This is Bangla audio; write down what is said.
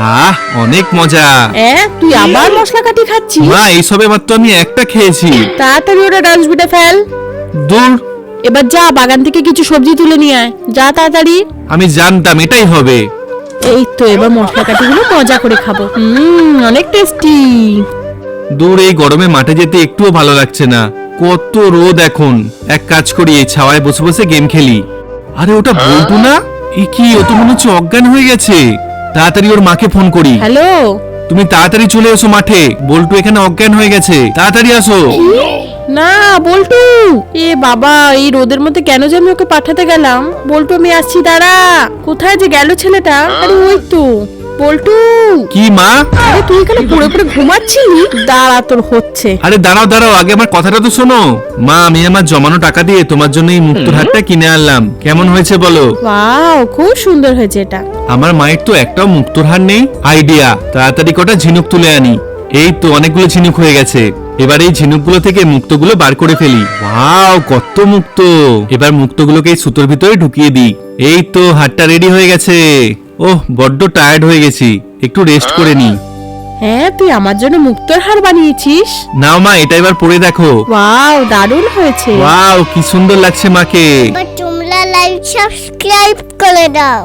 আহ অনেক মজা। এ তুই আবার মশলা কাটি খাচ্ছিস? মা এইসবে মাত্র আমি একটা খেয়েছি। তাড়াতাড়ি ওটা ডাস্টবিনে ফেল। দূর। এবার যা বাগান থেকে কিছু সবজি তুলে নিয়ে আয়। যা তাড়াতাড়ি। আমি জানতাম এটাই হবে। এই তো এবার মশলা কাঠিগুলো মজা করে খাব। হুম অনেক টেস্টি। দূর এই গরমে মাঠে যেতে একটুও ভালো লাগছে না। কত রোদ এখন। এক কাজ করি এই ছাওয়ায় বসে বসে গেম খেলি। আরে ওটা বলতো না? এ কি ও তো মনে হচ্ছে অজ্ঞান হয়ে গেছে। তাড়াতাড়ি ওর মাকে ফোন করি। হ্যালো? তুমি তাড়াতাড়ি চলে এসো মাঠে। বল্টু এখানে অজ্ঞান হয়ে গেছে। তাড়াতাড়ি আসো। না বল্টু! এ বাবা এই রোদের মধ্যে কেন যে আমি ওকে পাঠাতে গেলাম? বল্টু আমি আসছি দাঁড়া! কোথায় যে গেল ছেলেটা? আরে ওই তো। বল্টু কি মা? আরে তুই এখানে পড়ে পড়ে ঘুমাচ্ছিলি? দাঁড়া তোর হচ্ছে। আরে দাঁড়াও দাঁড়াও আগে আমার কথাটা তো শোনো। মা আমি আমার জমানো টাকা দিয়ে তোমার জন্য এই মুক্তোর হারটা কিনে আনলাম। কেমন হয়েছে বলো? ওয়াও খুব সুন্দর হয়েছে এটা। আমার মায়ের তো একটাও মুক্তোর হার নেই। আইডিয়া তাড়াতাড়ি কটা ঝিনুক তুলে আনি। এই তো অনেকগুলো ঝিনুক হয়ে গেছে। এবার এই ঝিনুকগুলো থেকে মুক্তগুলো বার করে ফেলি। ওয়াও কত মুক্ত! এবার মুক্তগুলোকে এই সুতোর ভিতরে ঢুকিয়ে দিই। এই তো হাটটা রেডি হয়ে গেছে। ওহ বড্ড টায়ার্ড হয়ে গেছি। একটু রেস্ট করে নি হ্যাঁ তুই আমার জন্য মুক্তোর হার বানিয়েছিস। নাও মা এটা এবার পরে দেখো। ওয়াও দারুণ হয়েছে। ওয়াও কি সুন্দর লাগছে মাকে। এবার তোমরা লাইক সাবস্ক্রাইব করে দাও।